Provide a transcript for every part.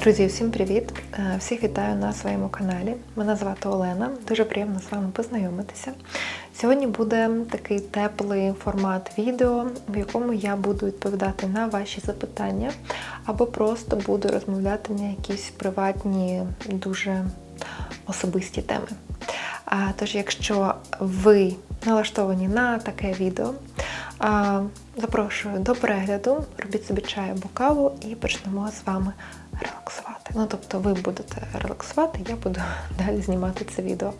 Друзі, всім привіт! Е, Всіх вітаю на своєму каналі. Мене звати Олена. Дуже приємно з вами познайомитися. Сьогодні буде такий теплий формат відео, в якому я буду відповідати на ваші запитання, або просто буду розмовляти на якісь приватні, дуже особисті теми. Тож, якщо ви налаштовані на таке відео, запрошую до перегляду, робіть собі чай або каву і почнемо з вами релаксувати. Ну, тобто ви будете релаксувати, я буду далі знімати це відео.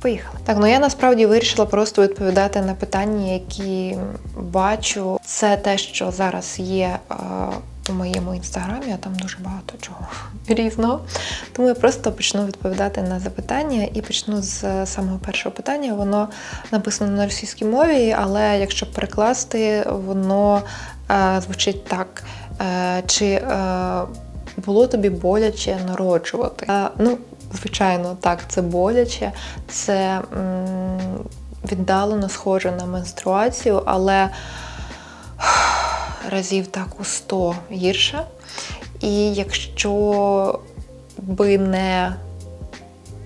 Поїхали. Так, ну я насправді вирішила просто відповідати на питання, які бачу. Це те, що зараз є е, у моєму інстаграмі, а там дуже багато чого різного. Тому я просто почну відповідати на запитання і почну з самого першого питання. Воно написано на російській мові, але якщо перекласти, воно е, звучить так. Е, чи е, було тобі боляче народжувати? Е, ну, звичайно, так, це боляче, це м, віддалено схоже на менструацію, але разів так у 100 гірше. І якщо би не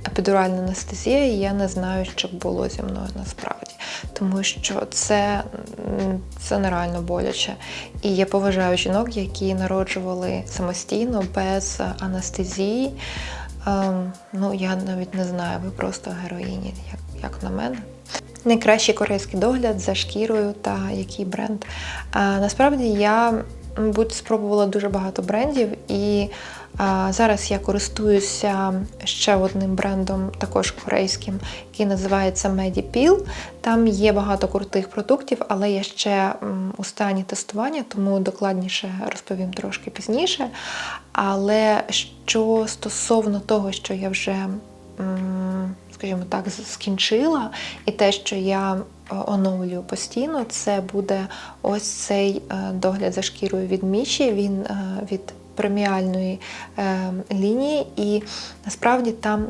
епідуральна анестезія, я не знаю, що б було зі мною насправді. Тому що це, це нереально боляче. І я поважаю жінок, які народжували самостійно, без анестезії. Ем, ну, я навіть не знаю, ви просто героїні, як, як на мене. Найкращий корейський догляд за шкірою та який бренд. А, насправді я, мабуть, спробувала дуже багато брендів, і зараз я користуюся ще одним брендом, також корейським, який називається Medipil. Там є багато крутих продуктів, але я ще у стані тестування, тому докладніше розповім трошки пізніше. Але що стосовно того, що я вже скажімо так, скінчила, і те, що я е, оновлюю постійно, це буде ось цей е, догляд за шкірою від Міші. Він е, від преміальної лінії, і насправді там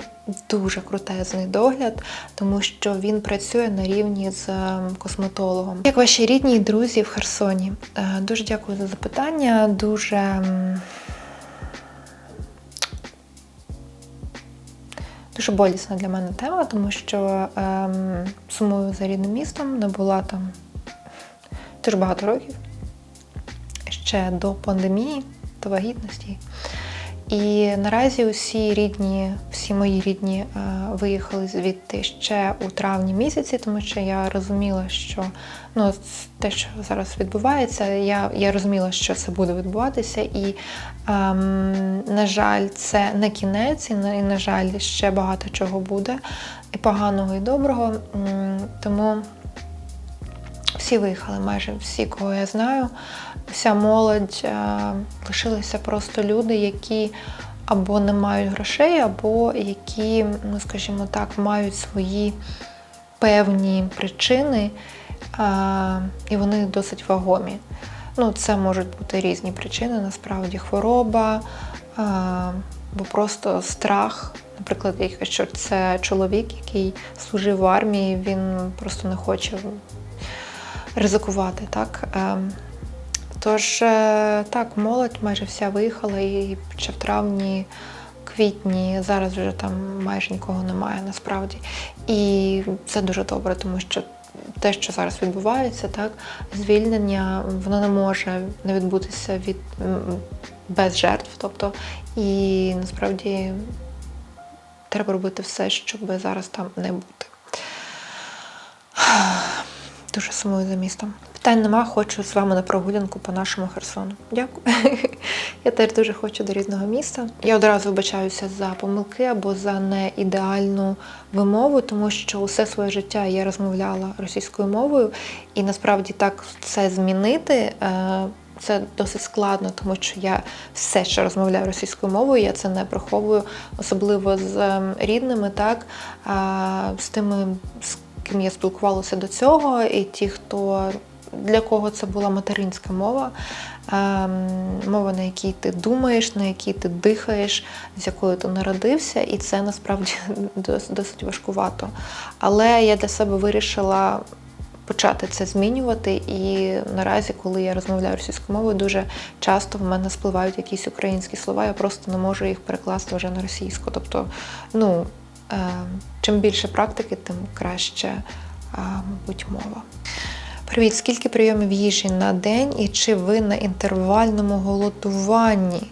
дуже крутезний догляд, тому що він працює на рівні з косметологом. Як ваші рідні друзі в Херсоні? Дуже дякую за запитання. Дуже. Дуже болісна для мене тема, тому що ем, сумую за рідним містом, не була там дуже багато років, ще до пандемії, до вагітності. І наразі усі рідні, всі мої рідні е, виїхали звідти ще у травні місяці, тому що я розуміла, що ну, те, що зараз відбувається, я я розуміла, що це буде відбуватися, і, ем, на жаль, це не кінець, і, на жаль, ще багато чого буде, і поганого, і доброго. Тому всі виїхали, майже всі, кого я знаю вся молодь е, лишилися просто люди, які або не мають грошей, або які, ну скажімо так, мають свої певні причини, і вони досить вагомі. Ну, Це можуть бути різні причини, насправді хвороба, або просто страх. Наприклад, якщо це чоловік, який служив в армії, він просто не хоче ризикувати. так. Тож, е, так, молодь майже вся виїхала і ще в травні, квітні, зараз вже там майже нікого немає насправді. І це дуже добре, тому що те, що зараз відбувається, так, звільнення, воно не може не відбутися від без жертв. Тобто, і насправді треба робити все, щоб зараз там не бути. Дуже сумую за містом. Питань нема, хочу з вами на прогулянку по нашому Херсону. Дякую. Я теж дуже хочу до різного міста. Я одразу вибачаюся за помилки або за неідеальну вимову, тому що усе своє життя я розмовляла російською мовою, і насправді так це змінити. Е, це досить складно, тому що я все ще розмовляю російською мовою, я це не приховую, особливо з ем, рідними, так з тими, з ким я спілкувалася до цього, і ті, хто для кого це була материнська мова, ем, мова, на якій ти думаєш, на якій ти дихаєш, з якою ти народився, і це насправді досить важкувато. Але я для себе вирішила почати це змінювати. І наразі, коли я розмовляю російською мовою, дуже часто в мене спливають якісь українські слова, я просто не можу їх перекласти вже на російську. Тобто, ну е, чим більше практики, тим краще, мабуть, мова. Привіт, скільки прийомів їжі на день і чи ви на інтервальному голодуванні?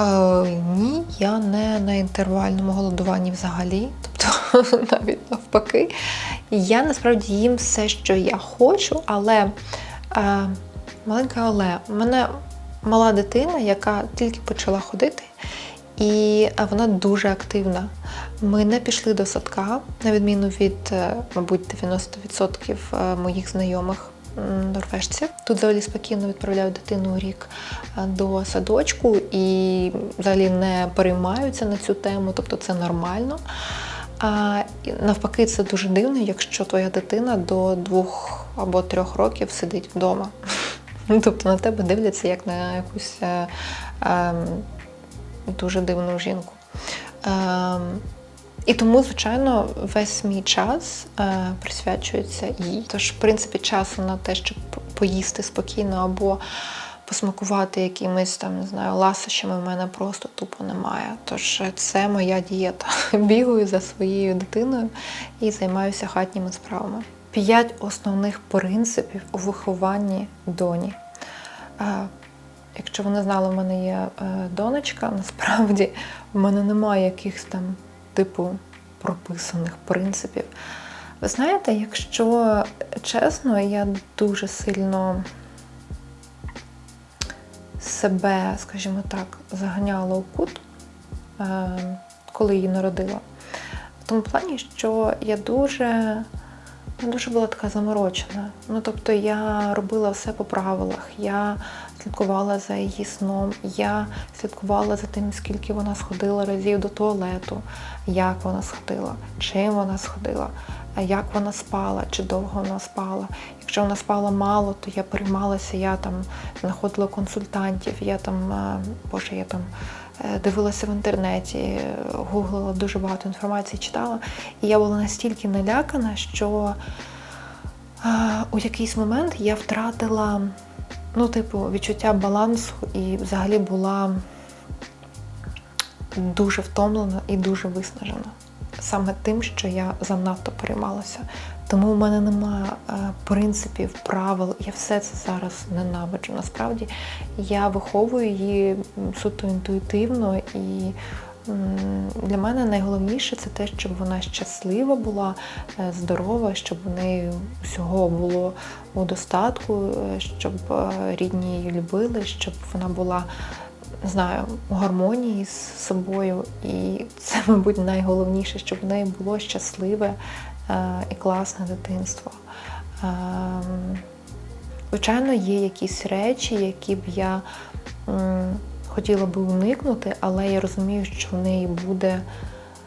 Е, ні, я не на інтервальному голодуванні взагалі, тобто навіть навпаки. Я насправді їм все, що я хочу, але е, маленька але у мене мала дитина, яка тільки почала ходити, і вона дуже активна. Ми не пішли до садка, на відміну від, е, мабуть, 90% е, моїх знайомих норвежців. Тут взагалі спокійно відправляють дитину рік е, до садочку і взагалі не переймаються на цю тему, тобто це нормально. А навпаки, це дуже дивно, якщо твоя дитина до двох або трьох років сидить вдома. Тобто на тебе дивляться як на якусь е, е, дуже дивну жінку. Е, і тому, звичайно, весь мій час е, присвячується їй. Тож, в принципі, часу на те, щоб поїсти спокійно або посмакувати якимись там, не знаю, ласощами в мене просто тупо немає. Тож це моя дієта. Бігаю за своєю дитиною і займаюся хатніми справами. П'ять основних принципів у вихованні доні. Якщо ви не знали, в мене є е, донечка, насправді в мене немає якихось там типу прописаних принципів. Ви знаєте, якщо чесно, я дуже сильно себе, скажімо так, заганяла у кут, е, коли її народила. В тому плані, що я дуже дуже була така заморочена. Ну, тобто я робила все по правилах, я слідкувала за її сном, я слідкувала за тим, скільки вона сходила разів до туалету, як вона сходила, чим вона сходила, як вона спала, чи довго вона спала. Якщо вона спала мало, то я переймалася, я там знаходила консультантів, я там, е, боже, я там е, дивилася в інтернеті, гуглила дуже багато інформації, читала. І я була настільки налякана, що е, у якийсь момент я втратила ну, типу, відчуття балансу і взагалі була дуже втомлена і дуже виснажена. Саме тим, що я занадто переймалася. Тому в мене немає е, принципів, правил. Я все це зараз ненавиджу. Насправді я виховую її суто інтуїтивно, і для мене найголовніше це те, щоб вона щаслива була, е, здорова, щоб в неї всього було у достатку, е, щоб рідні її любили, щоб вона була. Не знаю, у гармонії з собою, і це, мабуть, найголовніше, щоб в неї було щасливе, Е, і класне дитинство. Ем, звичайно, є якісь речі, які б я хотіла би уникнути, але я розумію, що в неї буде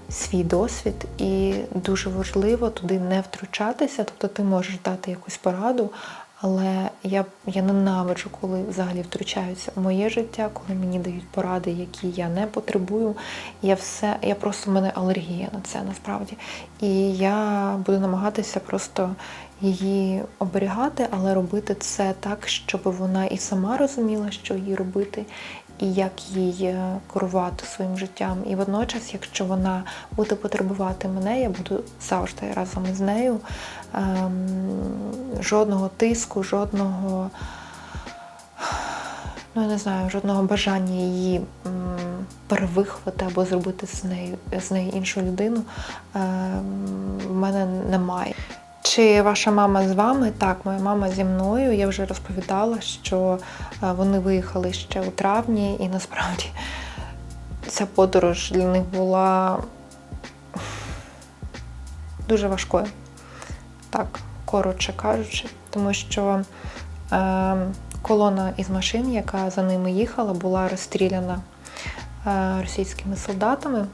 свій досвід, і дуже важливо туди не втручатися. Тобто ти можеш дати якусь пораду, але я я ненавиджу, коли взагалі втручаються у моє життя, коли мені дають поради, які я не потребую. Я все, я просто в мене алергія на це насправді. І я буду намагатися просто її оберігати, але робити це так, щоб вона і сама розуміла, що їй робити, і як їй е, керувати своїм життям. І водночас, якщо вона буде потребувати мене, я буду завжди разом із нею. Ем, жодного тиску, жодного, ну я не знаю, жодного бажання її перевихвати або зробити з нею з нею іншу людину ем, в мене немає. Чи ваша мама з вами? Так, моя мама зі мною. Я вже розповідала, що е, вони виїхали ще у травні, і насправді ця подорож для них була дуже важкою. Так, коротше кажучи, тому що е, колона із машин, яка за ними їхала, була розстріляна е, російськими солдатами.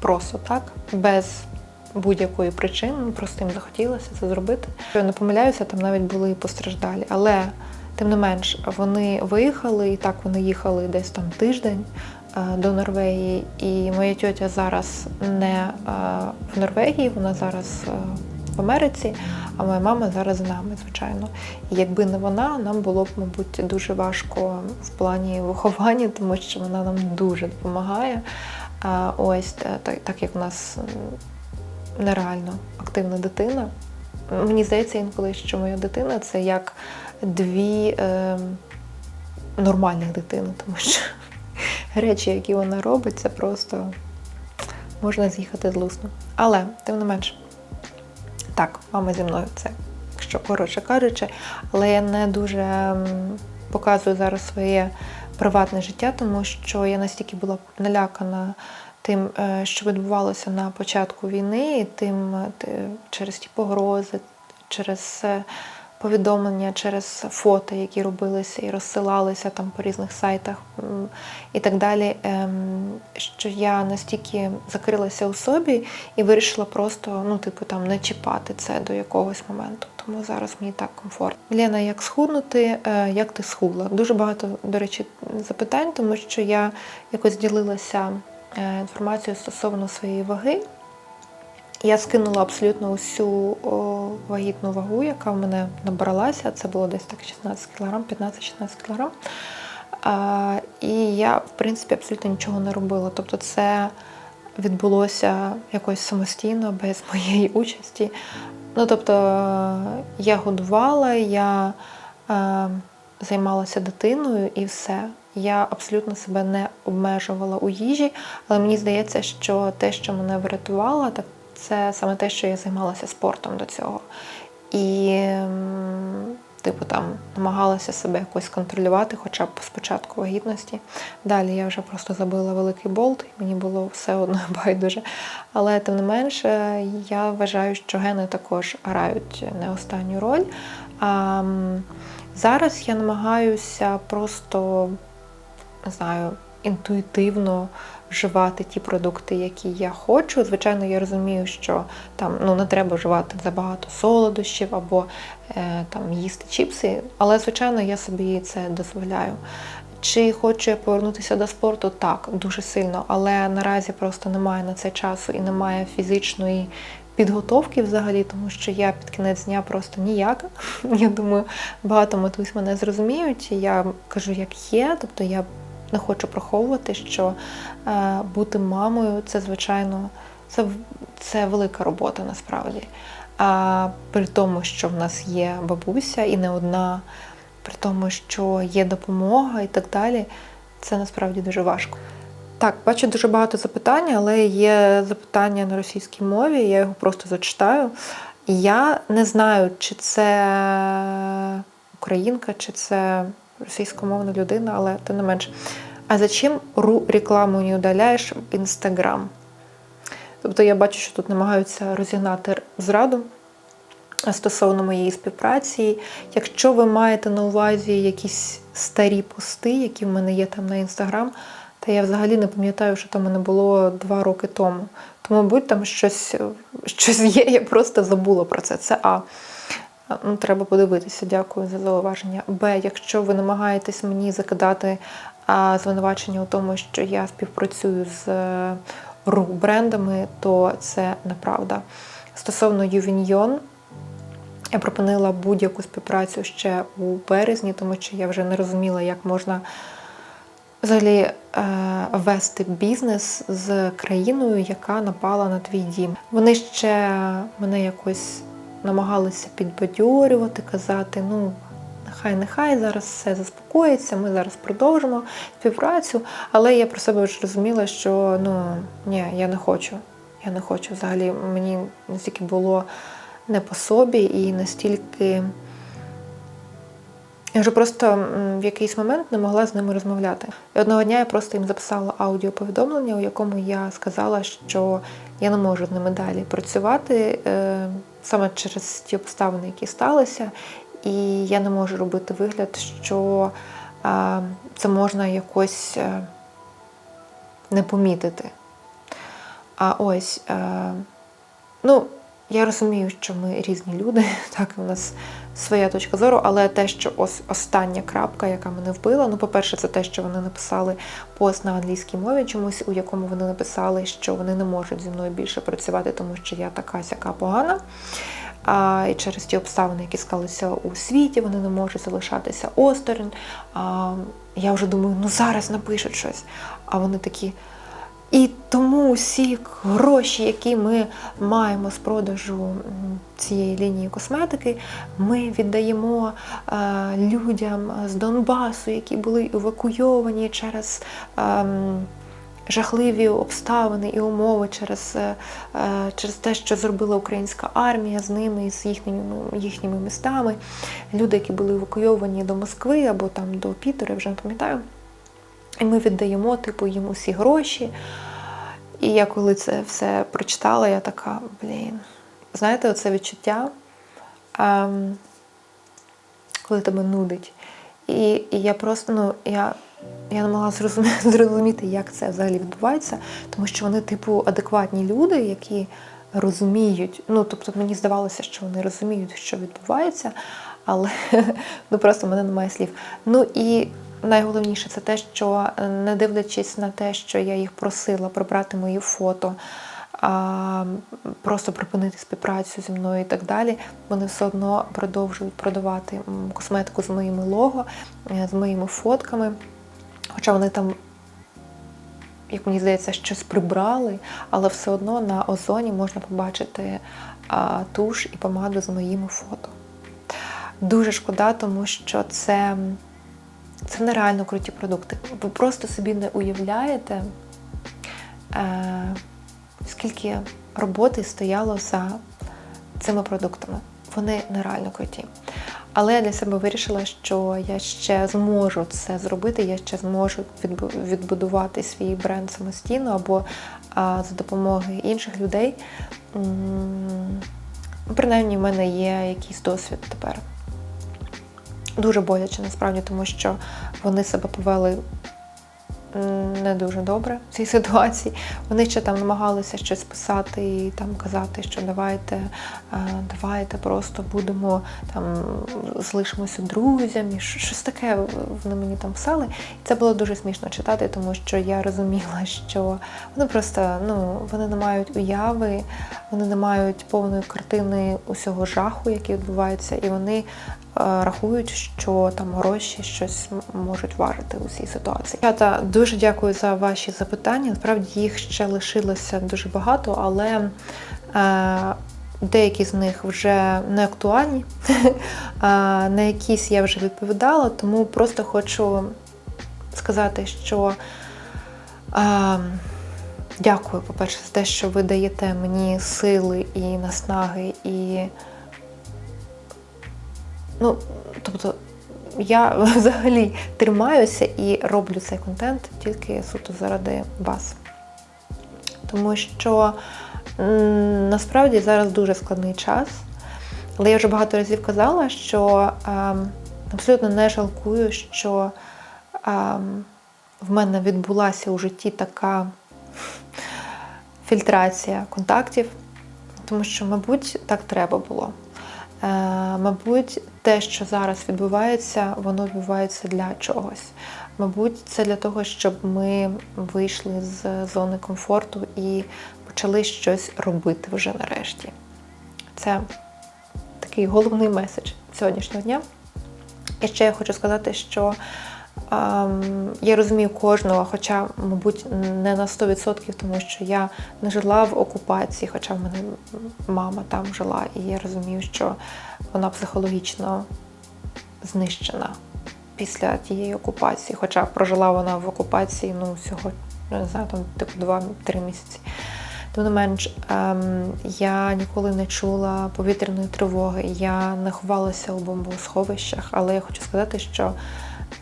Просто так, без будь-якої причини, просто їм захотілося це зробити. Я не помиляюся, там навіть були і постраждалі. Але тим не менш вони виїхали, і так вони їхали десь там тиждень е, до Норвегії. І моя тьотя зараз не е, в Норвегії, вона зараз е, в Америці, а моя мама зараз з нами, звичайно. І якби не вона, нам було б, мабуть, дуже важко в плані виховання, тому що вона нам дуже допомагає. Ось так, так як в нас нереально активна дитина. Мені здається інколи, що моя дитина це як дві е, нормальних дитини, тому що речі, які вона робить, це просто можна з'їхати з лусну. Але, тим не менше, так, мама зі мною це, якщо коротше кажучи, але я не дуже показую зараз своє приватне життя, тому що я настільки була налякана тим, е, що відбувалося на початку війни, тим е, через ті погрози, через е, повідомлення, через фото, які робилися і розсилалися там по різних сайтах і так далі, ем, що я настільки закрилася у собі і вирішила просто, ну, типу, там не чіпати це до якогось моменту. Тому зараз мені так комфортно. Лена, як схуднути, як ти схудла? Дуже багато, до речі, запитань, тому що я якось ділилася е, інформацією стосовно своєї ваги. Я скинула абсолютно усю вагітну вагу, яка в мене набралася. Це було десь так 16 кг, 15-16 кг. І я, в принципі, абсолютно нічого не робила. Тобто, це відбулося якось самостійно, без моєї участі. Ну, тобто, я годувала, я е, займалася дитиною і все. Я абсолютно себе не обмежувала у їжі, але мені здається, що те, що мене врятувало, так це саме те, що я займалася спортом до цього. І, типу, там намагалася себе якось контролювати, хоча б спочатку вагітності. Далі я вже просто забила великий болт, і мені було все одно байдуже. Але тим не менше, я вважаю, що гени також грають не останню роль. А, зараз я намагаюся просто не знаю, інтуїтивно вживати ті продукти, які я хочу. Звичайно, я розумію, що там ну не треба вживати забагато солодощів або е, там їсти чіпси, але звичайно я собі це дозволяю. Чи хочу я повернутися до спорту? Так, дуже сильно, але наразі просто немає на це часу і немає фізичної підготовки взагалі, тому що я під кінець дня просто ніяк. Я думаю, багато матусь мене зрозуміють. Я кажу, як є, тобто я не хочу приховувати, що е, бути мамою це, звичайно, це, це велика робота насправді. А при тому, що в нас є бабуся і не одна, при тому, що є допомога і так далі, це насправді дуже важко. Так, бачу дуже багато запитань, але є запитання на російській мові, я його просто зачитаю. Я не знаю, чи це українка, чи це російськомовна людина, але тим не менше. А зачем ру рекламу не удаляєш в Інстаграм? Тобто я бачу, що тут намагаються розігнати зраду стосовно моєї співпраці. Якщо ви маєте на увазі якісь старі пости, які в мене є там на інстаграм, та я взагалі не пам'ятаю, що там мене було два роки тому. Тому, мабуть, там щось, щось є, я просто забула про це. Це А. Ну, треба подивитися, дякую за зауваження. Б, якщо ви намагаєтесь мені закидати звинувачення у тому, що я співпрацюю з е, ру брендами, то це неправда. Стосовно Ювіньйон, я припинила будь-яку співпрацю ще у березні, тому що я вже не розуміла, як можна взагалі е, вести бізнес з країною, яка напала на твій дім. Вони ще мене якось намагалися підбадьорювати, казати, ну. Нехай, нехай зараз все заспокоїться, ми зараз продовжимо співпрацю. Але я про себе вже розуміла, що ну ні, я не хочу. Я не хочу взагалі. Мені настільки було не по собі і настільки. Я вже просто в якийсь момент не могла з ними розмовляти. І одного дня я просто їм записала аудіоповідомлення, у якому я сказала, що я не можу з ними далі працювати е, саме через ті обставини, які сталися, і я не можу робити вигляд, що це можна якось е, не помітити. А ось, е, ну, я розумію, що ми різні люди, так, у нас своя точка зору, але те, що ось остання крапка, яка мене вбила, ну, по-перше, це те, що вони написали пост на англійській мові чомусь, у якому вони написали, що вони не можуть зі мною більше працювати, тому що я така сяка погана. а, і через ті обставини, які склалися у світі, вони не можуть залишатися осторонь. А, я вже думаю, ну зараз напишуть щось. А вони такі. І тому усі гроші, які ми маємо з продажу цієї лінії косметики, ми віддаємо е, людям з Донбасу, які були евакуйовані через. ем, жахливі обставини і умови через, е, е, через те, що зробила українська армія з ними з їхніми, їхніми містами. Люди, які були евакуйовані до Москви або там до Пітера, вже не пам'ятаю. І ми віддаємо типу, їм усі гроші. І я коли це все прочитала, я така, блін, знаєте, оце відчуття, ем, коли тебе нудить. І, і я просто, ну, я я не могла зрозуміти, як це взагалі відбувається, тому що вони, типу, адекватні люди, які розуміють. Ну, тобто, мені здавалося, що вони розуміють, що відбувається, але ну просто в мене немає слів. Ну і найголовніше це те, що не дивлячись на те, що я їх просила прибрати мої фото. Просто припинити співпрацю зі мною і так далі. Вони все одно продовжують продавати косметику з моїми лого, е, з моїми фотками. Хоча вони там, як мені здається, щось прибрали, але все одно на озоні можна побачити туш і помаду з моїми фото. Дуже шкода, тому що це, це нереально круті продукти. Ви просто собі не уявляєте, е, скільки роботи стояло за цими продуктами. Вони нереально круті. Але я для себе вирішила, що я ще зможу це зробити, я ще зможу відбудувати свій бренд самостійно або за допомогою інших людей. Принаймні, в мене є якийсь досвід тепер. Дуже боляче насправді, тому що вони себе повели не дуже добре в цій ситуації. Вони ще там намагалися щось писати і там казати, що давайте, е, давайте просто будемо там залишимося друзями. Щось таке вони мені там писали. І це було дуже смішно читати, тому що я розуміла, що вони просто ну, вони не мають уяви, вони не мають повної картини усього жаху, який відбувається, і вони Е, рахують, що там гроші щось можуть важити у цій ситуації. Дівчата, дуже дякую за ваші запитання. Насправді їх ще лишилося дуже багато, але е, деякі з них вже не актуальні, на якісь я вже відповідала, тому просто хочу сказати, що. Е, Дякую, по-перше, за те, що ви даєте мені сили і наснаги, і Ну, тобто, я взагалі тримаюся і роблю цей контент тільки суто заради вас. Тому що насправді зараз дуже складний час. Але я вже багато разів казала, що е, абсолютно не жалкую, що е, в мене відбулася у житті така фільтрація контактів, тому що, мабуть, так треба було. Е, мабуть, те, що зараз відбувається, воно відбувається для чогось. Мабуть, це для того, щоб ми вийшли з зони комфорту і почали щось робити вже нарешті. Це такий головний меседж сьогоднішнього дня. І ще я хочу сказати, що я розумію кожного, хоча, мабуть, не на 100%, тому що я не жила в окупації, хоча в мене мама там жила, і я розумію, що вона психологічно знищена після тієї окупації. Хоча прожила вона в окупації ну, всього, не знаю, там типу 2-3 місяці. Тим не менш, ем, я ніколи не чула повітряної тривоги, я не ховалася у бомбосховищах, але я хочу сказати, що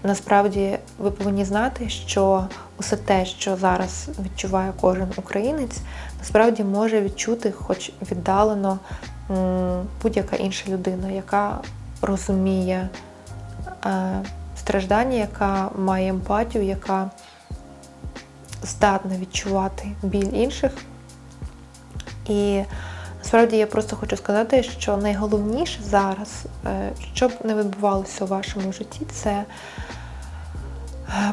Насправді ви повинні знати, що усе те, що зараз відчуває кожен українець, насправді може відчути, хоч віддалено, будь-яка інша людина, яка розуміє е, страждання, яка має емпатію, яка здатна відчувати біль інших. І Насправді я просто хочу сказати, що найголовніше зараз, е, що б не відбувалося у вашому житті, це е,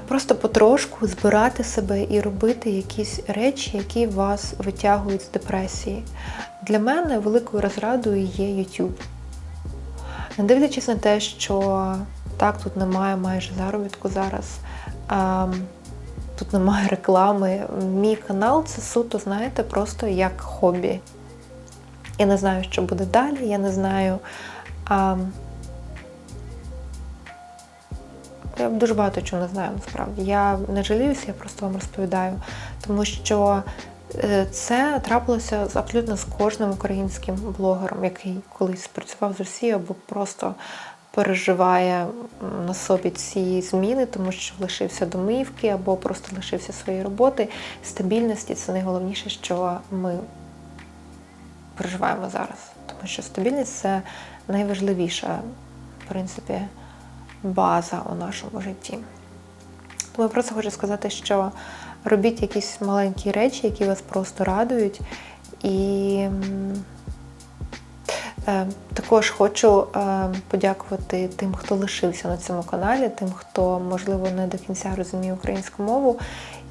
просто потрошку збирати себе і робити якісь речі, які вас витягують з депресії. Для мене великою розрадою є YouTube. Не дивлячись на те, що так, тут немає майже заробітку зараз, тут немає реклами. Мій канал це суто, знаєте, просто як хобі. Я не знаю, що буде далі, я не знаю. А, я дуже багато чого не знаю насправді. Я не жаліюся, я просто вам розповідаю. Тому що е, це трапилося абсолютно з кожним українським блогером, який колись працював з Росією або просто переживає на собі ці зміни, тому що лишився домівки або просто лишився своєї роботи. Стабільності це найголовніше, що ми переживаємо зараз. Тому що стабільність це найважливіша, в принципі, база у нашому житті. Тому я просто хочу сказати, що робіть якісь маленькі речі, які вас просто радують. І е, також хочу е, подякувати тим, хто лишився на цьому каналі, тим, хто, можливо, не до кінця розуміє українську мову.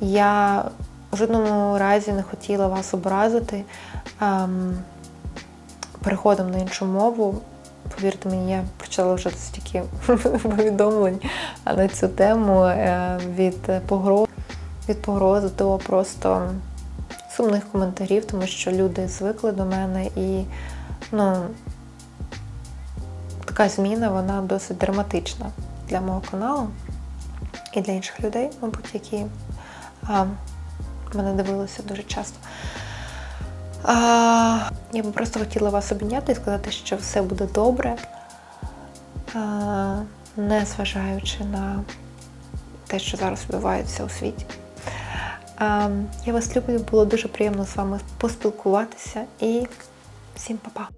Я в жодному разі не хотіла вас образити. Ем, переходом на іншу мову. Повірте мені, я почала вже стільки повідомлень на цю тему е, від погроз, від погроз до просто сумних коментарів, тому що люди звикли до мене і ну, така зміна вона досить драматична для мого каналу і для інших людей, мабуть, які а, мене дивилися дуже часто. А, я би просто хотіла вас обійняти і сказати, що все буде добре, а, не зважаючи на те, що зараз відбувається у світі. А, я вас люблю, було дуже приємно з вами поспілкуватися і всім па-па!